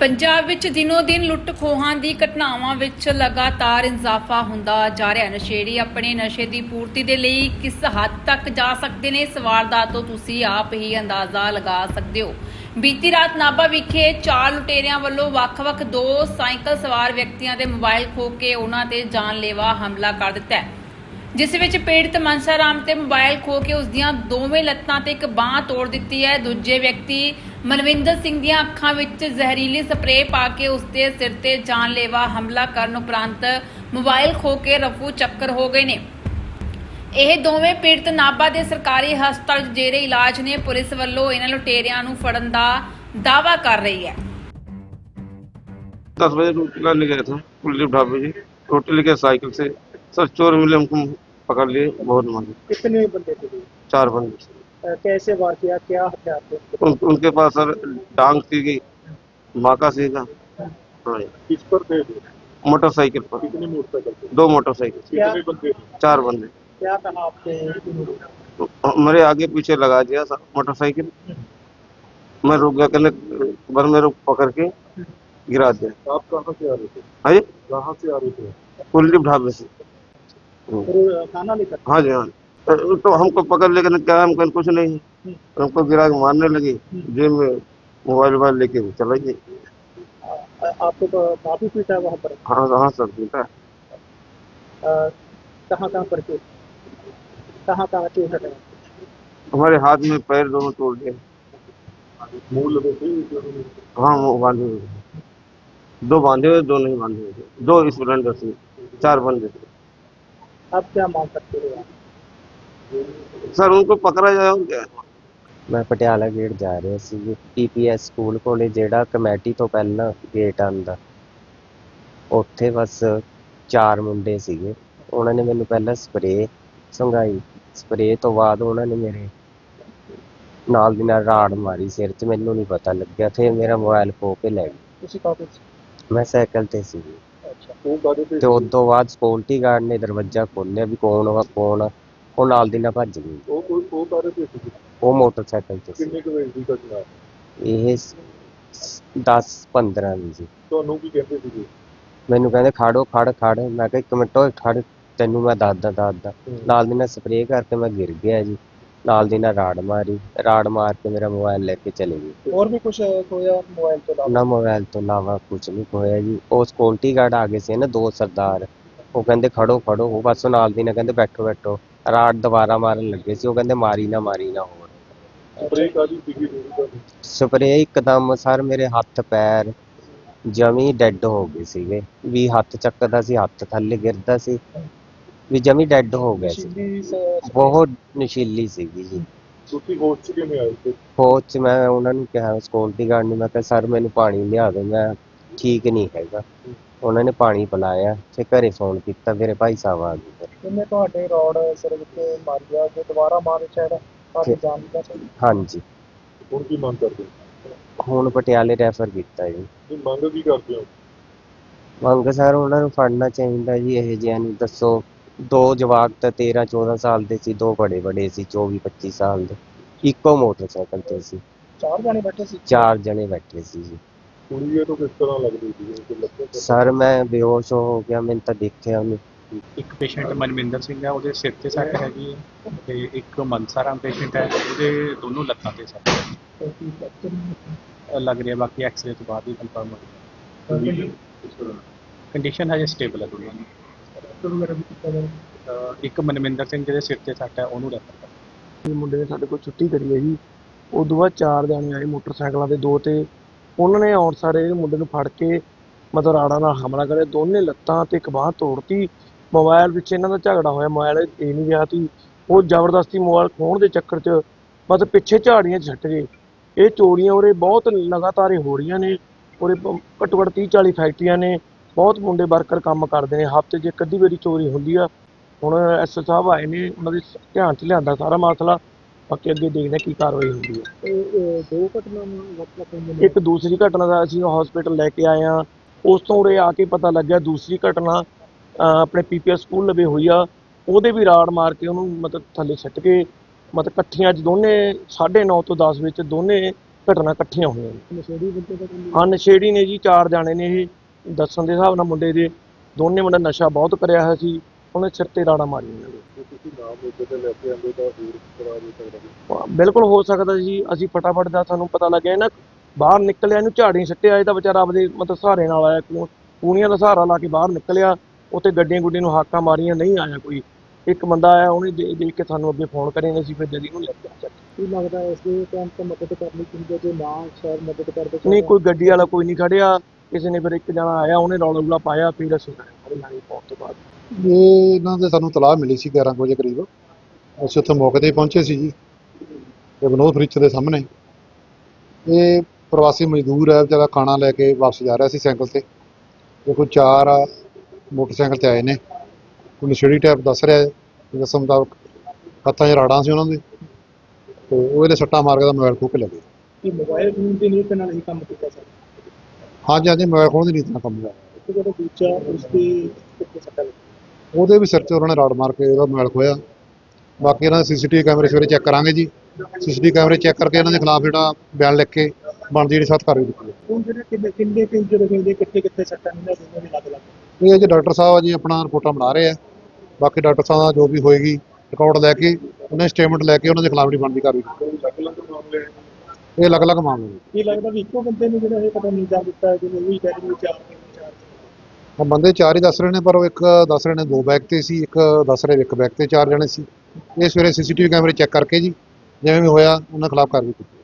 ਪੰਜਾਬ ਵਿੱਚ ਦਿਨੋ ਦਿਨ ਲੁੱਟ ਖੋਹਾਂ ਦੀ ਘਟਨਾਵਾਂ ਵਿੱਚ ਲਗਾਤਾਰ ਇਜ਼ਾਫਾ ਹੁੰਦਾ ਜਾ ਰਿਹਾ ਨਸ਼ੇੜੀ ਆਪਣੇ ਨਸ਼ੇ ਦੀ ਪੂਰਤੀ ਦੇ ਲਈ ਕਿਸ ਹੱਦ ਤੱਕ ਜਾ ਸਕਦੇ ਨੇ? ਇਸ ਵਾਰਦਾਤ ਤੋਂ ਤੁਸੀਂ ਆਪ ਹੀ ਅੰਦਾਜ਼ਾ ਲਗਾ ਸਕਦੇ ਹੋ। ਬੀਤੀ ਰਾਤ ਨਾਭਾ ਵਿਖੇ ਚਾਰ ਲੁਟੇਰਿਆਂ ਵੱਲੋਂ ਵੱਖ-ਵੱਖ ਦੋ ਸਾਈਕਲ ਸਵਾਰ ਵਿਅਕਤੀਆਂ ਦੇ ਮੋਬਾਈਲ ਖੋਹ ਕੇ ਉਹਨਾਂ ਤੇ ਜਾਨਲੇਵਾ ਹਮਲਾ ਕਰ ਦਿੱਤਾ ਹੈ। ਜਿਸ ਵਿੱਚ ਪੀੜਤ ਮਨਸਾ ਰਾਮ ਤੇ ਮੋਬਾਈਲ ਖੋ ਕੇ ਉਸ ਦੀਆਂ ਦੋਵੇਂ ਲੱਤਾਂ ਤੇ ਇੱਕ ਬਾਹ ਤੋੜ ਦਿੱਤੀ ਹੈ ਦੂਜੇ ਵਿਅਕਤੀ ਮਨਵਿੰਦਰ ਸਿੰਘ ਦੀਆਂ ਅੱਖਾਂ ਵਿੱਚ ਜ਼ਹਿਰੀਲੀ ਸਪਰੇਅ ਪਾ ਕੇ ਉਸ ਦੇ ਸਿਰ ਤੇ ਜਾਨਲੇਵਾ ਹਮਲਾ ਕਰਨ ਉਪਰੰਤ ਮੋਬਾਈਲ ਖੋ ਕੇ ਰਫੂ ਚੱਕਰ ਹੋ ਗਏ ਨੇ ਇਹ ਦੋਵੇਂ ਪੀੜਤ ਨਾਭਾ ਦੇ ਸਰਕਾਰੀ ਹਸਪਤਾਲ 'ਚ ਜੇਰੇ ਇਲਾਜ ਨੇ ਪੁਲਿਸ ਵੱਲੋਂ ਇਹਨਾਂ ਲੁਟੇਰਿਆਂ ਨੂੰ ਫੜਨ ਦਾ ਦਾਅਵਾ ਕਰ ਰਹੀ ਹੈ दस बजे रोटी लाने गए थे कुलदीप ढाबे जी रोटी लेके साइकिल से सर चोर मिले हमको पकड़ लिए बहुत मांगे कितने बंदे थे चार बंदे कैसे वार किया क्या हथियार थे? उन, उनके पास सर डांग सी गई माका सी का हाँ। किस पर थे मोटरसाइकिल पर। कितने मोटरसाइकिल दो मोटरसाइकिल। क्या? कितने बंदे थे? चार बंदे। क्या कहा आपके मेरे आगे पीछे लगा दिया सर मोटरसाइकिल। मैं रुक गया कहने बर मेरे को पकड़ के गिरा दिया। आप कहाँ से आ रहे थे? हाँ कहाँ से आ रहे थे? कुलदीप ढाबे से। खाना लेकर। हाँ जी हाँ तो तो हमको पकड़ लेकर क्या हम कहीं कुछ नहीं हमको गिरा के मारने लगे जेब में मोबाइल वोबाइल लेके चला गए आपको तो काफ़ी पीटा है वहाँ पर। हाँ हाँ सर अ, कहाँ कहाँ पर कहाँ कहाँ हमारे हाथ में पैर दोनों तोड़ दिए। हाँ वो बांधे हुए दो बांधे हुए दो नहीं बांधे हुए दो स्प्लेंडर से चार बंदे थे। अब क्या मांग करते हो आप? सर उनको पकड़ा जाए और क्या ਮੈਂ ਪਟਿਆਲਾ ਗੇਟ ਜਾ ਰਿਹਾ ਸੀ ਜੀ ਪੀਪੀਐਸ ਸਕੂਲ ਕੋਲੇ ਜਿਹੜਾ ਕਮੇਟੀ ਤੋਂ ਪਹਿਲਾਂ ਗੇਟ ਆਂਦਾ ਉੱਥੇ ਬਸ ਚਾਰ ਮੁੰਡੇ ਸੀਗੇ ਉਹਨਾਂ ਨੇ ਮੈਨੂੰ ਪਹਿਲਾਂ ਸਪਰੇਅ ਸੰਗਾਈ ਸਪਰੇਅ ਤੋਂ ਬਾਅਦ ਉਹਨਾਂ ਨੇ ਮੇਰੇ ਨਾਲ ਦੀ ਨਾਲ ਰਾੜ ਮਾਰੀ ਸਿਰ 'ਚ ਮੈਨੂੰ ਨਹੀਂ ਪਤਾ ਲੱਗਿਆ ਫਿਰ ਮੇਰਾ ਮੋਬਾਈਲ ਖੋ ਕੇ ਲੈ ਗਏ किसी का कुछ ਮੈਂ ਸਾਈਕਲ ਤੇ ਸੀ ਅੱਛਾ ਉਹ ਤੇ ਉਸ ਤੋਂ ਬਾਅਦ ਸਕਿਉਰਟੀ ਗਾਰਡ ਨੇ ਦਰਵਾਜ਼ਾ ਖੋਲ੍ਹਿਆ ਵੀ ਕੌਣ ਵਾ ਕੌਣ ਆ ਉਹ ਨਾਲ ਦੀ ਨਾਲ ਭੱਜ ਗਈ। ਉਹ ਮੋਟਰਸਾਈਕਲ ਤੇ ਇਹ 10 15 ਦੀ ਸੀ। ਮੈਨੂੰ ਕਹਿੰਦੇ ਖੜੋ ਖੜ ਖੜ ਮੈਂ ਕਿਹਾ ਇੱਕ ਮਿੰਟ ਓਏ ਖੜ ਤੈਨੂੰ ਮੈਂ ਦੱਸਦਾ ਦੱਸਦਾ। ਨਾਲ ਦੀ ਨਾਲ ਸਪਰੇਅ ਕਰਕੇ ਮੈਂ ਗਿਰ ਗਿਆ ਜੀ। ਨਾਲ ਦੀ ਨਾਲ ਰਾੜ ਮਾਰੀ ਰਾੜ ਮਾਰ ਕੇ ਮੇਰਾ ਮੋਬਾਈਲ ਲੈ ਕੇ ਚਲੇ ਗਏ ਹੋਰ ਵੀ ਕੁਝ ਹੋਇਆ ਮੋਬਾਈਲ ਤੋਂ ਇਲਾਵਾ? ਨਾ ਮੋਬਾਈਲ ਤੋਂ ਇਲਾਵਾ ਕੁਝ ਨਹੀਂ ਹੋਇਆ ਜੀ। ਉਹ ਸਕਿਉਰਟੀ ਗਾਰਡ ਆ ਗਏ ਸੀ ਨਾ ਦੋ ਸਰਦਾਰ। ਉਹ ਕਹਿੰਦੇ ਖੜੋ ਖੜੋ। ਉਹ ਬਸ ਨਾਲ ਦੀ ਨਾਲ ਕਹਿੰਦੇ ਬੈਠੋ ਬੈਠੋ। ਰਾੜ ਦੁਬਾਰਾ ਮਾਰਨ ਲੱਗੇ ਸੀ। ਉਹ ਕਹਿੰਦੇ ਮਾਰੀ ਨਾ ਮਾਰੀ ਨਾ ਹੋਰ। ਸਪਰੇ ਕਾਦੀ ਸੀਗੀ ਇੱਕਦਮ ਸਰ ਮੇਰੇ ਹੱਥ ਪੈਰ ਜਮੀ ਡੈੱਡ ਹੋ ਗਏ ਸੀਗੇ। ਵੀ ਹੱਥ ਚੱਕਦਾ ਸੀ ਹੱਥ ਥੱਲੇ ਗਿਰਦਾ ਸੀ। ਵੀ ਜਮੀ ਡੈੱਡ ਹੋ ਗਿਆ ਸੀ। ਬਹੁਤ ਨਸ਼ੀਲੀ ਸੀਗੀ ਜੀ। ਤੁਸੀਂ ਹੋਸ਼ ਕਿਵੇਂ ਆਏ ਤੇ ਫੌਜ ਮੈਂ ਉਹਨਾਂ ਨੂੰ ਕਿਹਾ ਸਕਿਉਰਟੀ ਗਾਰਡ ਨੂੰ ਮੈਂ ਕਿਹਾ ਸਰ ਮੈਨੂੰ ਪਾਣੀ ਲਿਆ ਦਿਓ ਮੈਂ ਠੀਕ ਨਹੀਂ ਹੈਗਾ। ਉਹਨਾਂ ਨੇ ਪਾਣੀ ਪਿਲਾਇਆ ਤੇ ਘਰੇ ਫੋਨ ਕੀਤਾ ਮੇਰੇ ਭਾਈ ਸਾਹਿਬ ਆ ਗਏ ਫਿਰ। ਤੁਹਾਡੇ ਰੋਡ ਸਿਰ ਉੱਤੇ ਮਾਰਿਆ ਜੇ ਦੁਬਾਰਾ ਮਾਰੇ ਸ਼ਾਇਦ ਤੁਹਾਡੀ ਠੀਕ। ਜਾਨ ਦਾ ਚਾਹੀਦਾ ਹਾਂਜੀ। ਹੁਣ ਕੀ ਮੰਗ ਕਰਦੇ ਹੁਣ ਪਟਿਆਲੇ ਰੈਫਰ ਕੀਤਾ ਜੀ। ਤੁਸੀਂ ਮੰਗ ਕੀ ਕਰਦੇ ਹੋ? ਮੰਗ ਸਰ ਉਹਨਾਂ ਨੂੰ ਫੜਨਾ ਚਾਹੀਦਾ ਜੀ ਇਹ ਜਿਹਿਆਂ ਦੱਸੋ। ਦੋ ਜਵਾਕ ਤਾਂ 13 14 ਸਾਲ ਦੇ ਸੀ ਦੋ ਬੜੇ ਬੜੇ ਸੀ 24 25 ਸਾਲ ਦੇ। ਇੱਕੋ ਮੋਟਰਸਾਈਕਲ ਤੇ ਸੀ। ਚਾਰ ਜਾਣੇ ਬੈਠੇ ਸੀ? ਚਾਰ ਜਣੇ ਬੈਠੇ ਸੀ ਜੀ। ਕੁੜੀ ਇਹ ਤੋਂ ਕਿਸ ਤਰ੍ਹਾਂ ਲੱਗਦੀ ਸੀ? ਕਿ ਲੱਗੇ ਸਰ ਮੈਂ ਬੇਹੋਸ਼ ਹੋ ਗਿਆ ਮੈਨੂੰ ਤਾਂ ਦੇਖਿਆ ਉਹਨੂੰ। ਇੱਕ ਪੇਸ਼ੈਂਟ ਮਨਵਿੰਦਰ ਸਿੰਘ ਹੈ ਉਹਦੇ ਸਿਰ ਤੇ ਸੱਟ ਹੈਗੀ ਹੈ ਤੇ ਇੱਕ ਮਨਸਾਰਾਮ ਪੇਸ਼ੈਂਟ ਹੈ ਉਹਦੇ ਦੋਨੋਂ ਲੱਤਾਂ ਤੇ ਸੱਟ ਹੈ। ਲੱਗ ਰਿਹਾ ਬਾਕੀ ਐਕਸਰੇ ਤੋਂ ਬਾਅਦ ਹੀ ਕਨਫਰਮ ਹੋਏਗਾ ਕੰਡੀਸ਼ਨ ਹਜੇ ਸਟੇਬਲ ਹੈ ਦੋਨਾਂ ਦੀ। ਅਹ ਇੱਕ ਮਨਵਿੰਦਰ ਸਿੰਘ ਜਿਹਦੇ ਸਿਰ ਤੇ ਸੱਟ ਹੈ ਉਹਨੂੰ ਰੈਫਰ ਕਰ। ਮੁੰਡੇ ਨੇ ਸਾਡੇ ਕੋਲ ਛੁੱਟੀ ਕਰੀ ਹੈ ਜੀ। ਉਦੋਂ ਬਾਅਦ ਚਾਰ ਜਾਣੇ ਆਏ ਮੋਟਰਸਾਈਕਲਾਂ ਦੇ ਦੋ ਤੇ ਉਹਨਾਂ ਨੇ ਆਉਣ ਸਾਰੇ ਇਹ ਮੁੰਡੇ ਨੂੰ ਫੜ ਕੇ ਮਤਲਬ ਰਾੜਾ ਨਾਲ ਹਮਲਾ ਕਰਿਆ। ਦੋਨੇ ਲੱਤਾਂ ਤੇ ਇੱਕ ਬਾਹ ਤੋੜਤੀ। ਮੋਬਾਈਲ ਵਿੱਚ ਇਹਨਾਂ ਦਾ ਝਗੜਾ ਹੋਇਆ। ਮੋਬਾਈਲ ਇਹ ਨਹੀਂ ਗਿਆ ਸੀ। ਉਹ ਜ਼ਬਰਦਸਤੀ ਮੋਬਾਈਲ ਖੋਹਣ ਦੇ ਚੱਕਰ 'ਚ ਮਤਲਬ ਪਿੱਛੇ ਝਾੜੀਆਂ 'ਚ ਛੱਟ ਗਏ। ਇਹ ਚੋਰੀਆਂ ਉਰੇ ਬਹੁਤ ਲਗਾਤਾਰ ਹੀ ਹੋ ਰਹੀਆਂ ਨੇ। ਉਰੇ ਪ- ਘੱਟੋ ਘੱਟ 30 40 ਫੈਕਟਰੀਆਂ ਨੇ। ਬਹੁਤ ਮੁੰਡੇ ਵਰਕਰ ਕੰਮ ਕਰਦੇ ਨੇ ਹਫ਼ਤੇ 'ਚ ਇੱਕ ਅੱਧੀ ਵਾਰੀ ਚੋਰੀ ਹੁੰਦੀ ਆ। ਹੁਣ ਐਸਓ ਸਾਹਿਬ ਆਏ ਨੇ ਉਹਨਾਂ ਦੇ ਧਿਆਨ 'ਚ ਲਿਆਂਦਾ ਸਾਰਾ ਮਸਲਾ ਬਾਕੀ ਅੱਗੇ ਦੇਖਦੇ ਹਾਂ ਕੀ ਕਾਰਵਾਈ ਹੁੰਦੀ ਹੈ ਦੋ ਘਟਨਾਵਾਂ ਇੱਕ ਦੂਸਰੀ ਘਟਨਾ ਦਾ ਅਸੀਂ ਹਸਪੀਟਲ ਲੈ ਕੇ ਆਏ ਆ। ਉਸ ਤੋਂ ਉਰੇ ਆ ਕੇ ਪਤਾ ਲੱਗਿਆ ਦੂਸਰੀ ਘਟਨਾ ਆਪਣੇ ਪੀਪੀਐਸ ਸਕੂਲ ਲਵੇ ਹੋਈ ਆ। ਉਹਦੇ ਵੀ ਰਾੜ ਮਾਰ ਕੇ ਉਹਨੂੰ ਮਤਲਬ ਥੱਲੇ ਛੱਟ ਕੇ ਮਤਲਬ ਇਕੱਠੀਆਂ ਅੱਜ ਦੋਨੇ 9:30 ਤੋਂ 10 ਵਿੱਚ ਦੋਨੇ ਘਟਨਾ ਇਕੱਠੀਆਂ ਹੋਈਆਂ ਨੇ। ਨਸ਼ੇੜੀ ਬੰਦੇ ਦਾ ਹਾਂ ਨਸ਼ੇੜੀ ਨੇ ਜੀ ਚਾਰ ਜਾਣੇ ਨੇ ਇਹ। ਦੱਸਣ ਦੇ ਹਿਸਾਬ ਨਾਲ ਮੁੰਡੇ ਦੇ ਦੋਨੇ ਮੁੰਡੇ ਨਸ਼ਾ ਬਹੁਤ ਕਰਿਆ ਹੋਇਆ ਸੀ ਉਹਨੇ ਸਿਰ ਤੇ ਰਾੜਾ ਮਾਰੀ ਉਹਨਾਂ ਦੇ ਜੇ ਤੁਸੀਂ ਨਾਮ ਮੌਕੇ ਤੇ ਲੈ ਕੇ ਆਉਂਦੇ ਤਾਂ ਹੋਰ ਕਿਸ ਤਰ੍ਹਾਂ ਹੋ ਸਕਦਾ ਸੀ? ਬਿਲਕੁਲ ਹੋ ਸਕਦਾ ਜੀ ਅਸੀਂ ਫਟਾਫਟ ਦਾ ਸਾਨੂੰ ਪਤਾ ਲੱਗਿਆ ਨਾ ਬਾਹਰ ਨਿਕਲਿਆ ਇਹਨੂੰ ਝਾੜੀ ਸਿੱਟਿਆ ਇਹ ਤਾਂ ਵਿਚਾਰਾ ਆਪਦੇ ਮਤਲਬ ਸਹਾਰੇ ਨਾਲ ਆਇਆ ਕੂ- ਕੂਣੀਆਂ ਦਾ ਸਹਾਰਾ ਲਾ ਕੇ ਬਾਹਰ ਨਿਕਲਿਆ ਉੱਥੇ ਗੱਡੀਆਂ ਗੁੱਡੀਆਂ ਨੂੰ ਹਾਕਾਂ ਮਾਰੀਆਂ ਨਹੀਂ ਆਇਆ ਕੋਈ। ਇੱਕ ਬੰਦਾ ਆਇਆ ਉਹਨੇ ਦੇ- ਦੇਖ ਕੇ ਸਾਨੂੰ ਅੱਗੇ ਫੋਨ ਕਰੇ ਨੇ ਅਸੀਂ ਫਿਰ ਜਦੀ ਨੂੰ ਲੈ ਕੇ ਚੱਕ ਕੀ। ਲੱਗਦਾ ਇਸ ਦੇ ਟਾਈਮ ਤੇ ਮਦਦ ਕਰਨੀ ਚਾਹੀਦੀ ਹੈ ਜੇ ਨਾ ਸ਼ਾਇਦ ਮਦਦ ਕਰਦੇ ਨਹੀਂ ਕੋਈ ਗੱਡੀ ਵਾਲਾ ਕੋਈ ਨਹੀਂ ਖੜਿਆ। ਕਿਸੇ ਨੇ ਫਿਰ ਇੱਕ ਜਣਾ ਆਇਆ ਉਹਨੇ ਰੌਲਾ ਰੂਲਾ ਪਾਇਆ ਫਿਰ ਅਸੀਂ ਸਾਰੇ ਜਾਣੇ ਪਹੁੰਚ ਤੋਂ ਬਾਅਦ। ਇਹ ਇਹਨਾਂ ਦੇ ਸਾਨੂੰ ਤਲਾਹ ਮਿਲੀ ਸੀ 11 ਕੁ ਵਜੇ ਕਰੀਬ। ਅਸੀਂ ਉੱਥੇ ਮੌਕੇ ਤੇ ਪਹੁੰਚੇ ਸੀ ਜੀ ਇਹ ਵਿਨੋਦ ਫਰਿੱਚ ਦੇ ਸਾਹਮਣੇ। ਇਹ ਪ੍ਰਵਾਸੀ ਮਜ਼ਦੂਰ ਹੈ ਵਿਚਾਰਾ ਖਾਣਾ ਲੈ ਕੇ ਵਾਪਸ ਜਾ ਰਿਹਾ ਸੀ ਸਾਈਕਲ ਤੇ। ਕੋਈ ਚਾਰ ਆ ਮੋਟਰਸਾਈਕਲ ਤੇ ਆਏ ਨੇ। ਕੋਈ ਨਸ਼ੇੜੀ ਟਾਈਪ ਦੱਸ ਰਿਹਾ ਹੈ ਦੱਸਣ ਮੁਤਾਬਕ ਹੱਥਾਂ 'ਚ ਰਾੜਾਂ ਸੀ ਉਹਨਾਂ ਦੇ। ਤੇ ਉਹ ਇਹਦੇ ਸੱਟਾਂ ਮਾਰ ਕੇ ਦਾ ਮੋਬਾਈਲ ਖੋਹ ਕੇ ਲੈ ਗਏ। ਕਿ ਮੋਬਾਈਲ ਫੋਨ ਦੀ ਨੀਤ ਨਾਲ ਹੀ ਕੰਮ ਕੀਤਾ ਸਰ। ਹਾਂਜੀ ਹਾਂਜੀ ਮੋਬਾਈਲ ਖੋਹਣ ਦੀ ਨੀਤ ਨਾਲ ਕੰਮ ਹੋਇਆ ਤੇ ਜਿਹੜਾ ਦੂਜਾ ਉਸ ਦੀ ਕਿੱਥੇ ਸੱਟਾ ਲੱਗੀ ਉਹਦੇ ਵੀ ਸਿਰ 'ਚ ਉਹਨਾਂ ਨੇ ਰਾੜ ਮਾਰ ਕੇ ਉਹਦਾ ਮੋਬਾਈਲ ਖੋਇਆ ਬਾਕੀ ਇਹਨਾਂ ਦੇ ਸੀਸੀਟੀਵੀ ਕੈਮਰੇ ਸਵੇਰੇ ਚੈੱਕ ਕਰਾਂਗੇ ਜੀ। ਸੀਸੀਟੀਵੀ ਕੈਮਰੇ ਚੈੱਕ ਕਰਕੇ ਇਹਨਾਂ ਦੇ ਖਿਲਾਫ ਜਿਹੜਾ ਬਿਆਨ ਲਿਖ ਕੇ ਬਣਦੀ ਜਿਹੜੀ ਸਖਤ ਕਾਰਵਾਈ ਕੀਤੀ ਹੁਣ ਜਿਹੜੇ ਕਿੰਨੇ ਕਿੰਨੇ ਜਿਹੜੇ ਕਹਿੰਦੇ ਕਿੱਥੇ ਕਿੱਥੇ ਸੱਟਾਂ ਨੇ ਦੋਨੋਂ ਵੀ ਲੱਗ ਲੱਗ ਇਹ ਜੀ ਡਾਕਟਰ ਸਾਹਿਬ ਆ ਜੀ ਆਪਣਾ ਰਿਪੋਰਟਾਂ ਬਣਾ ਰਹੇ ਆ। ਬਾਕੀ ਡਾਕਟਰ ਸਾਹਿਬ ਦਾ ਜੋ ਵੀ ਹੋਏਗੀ ਰਿਕਾਰਡ ਲੈ ਕੇ ਉਹਨਾਂ ਸਟੇਟਮੈਂਟ ਲੈ ਕੇ ਉਹਨਾਂ ਦੇ ਖਿਲਾਫ ਜਿਹੜੀ ਬਣਦੀ ਕਾਰਵਾਈ ਕੀਤੀ। ਇਹ ਅਲੱਗ-ਅਲੱਗ ਮਾਮਲੇ ਨੇ। ਕੀ ਲੱਗਦਾ ਵੀ ਇੱਕੋ ਬੰਦੇ ਨੂੰ ਜਿਹੜਾ ਇਹ ਪਤਾ ਨਹੀਂ ਜਾ ਦਿੱਤਾ ਜਿਹਨੇ ਉਹ ਵੀ ਰਹੀ ਚਾਰ ਤਿੰਨ ਚਾਰ ਉਹ ਬੰਦੇ ਚਾਰ ਹੀ ਦੱਸ ਰਹੇ ਨੇ ਪਰ ਉਹ ਇੱਕ ਦੱਸ ਰਹੇ ਨੇ ਦੋ ਬੈਗ ਤੇ ਸੀ ਇੱਕ ਦੱਸ ਰਹੇ ਇੱਕ ਬੈਗ ਤੇ ਚਾਰ ਜਣੇ ਸੀ। ਇਹ ਸਵੇਰੇ ਸੀਸੀਟੀਵੀ ਕੈਮਰੇ ਚੈੱਕ ਕਰਕੇ ਜੀ ਜਿਵੇਂ ਵੀ ਹੋਇਆ ਉਹਨਾਂ ਖਿਲਾਫ ਕਾਰਵਾਈ ਕੀਤੀ।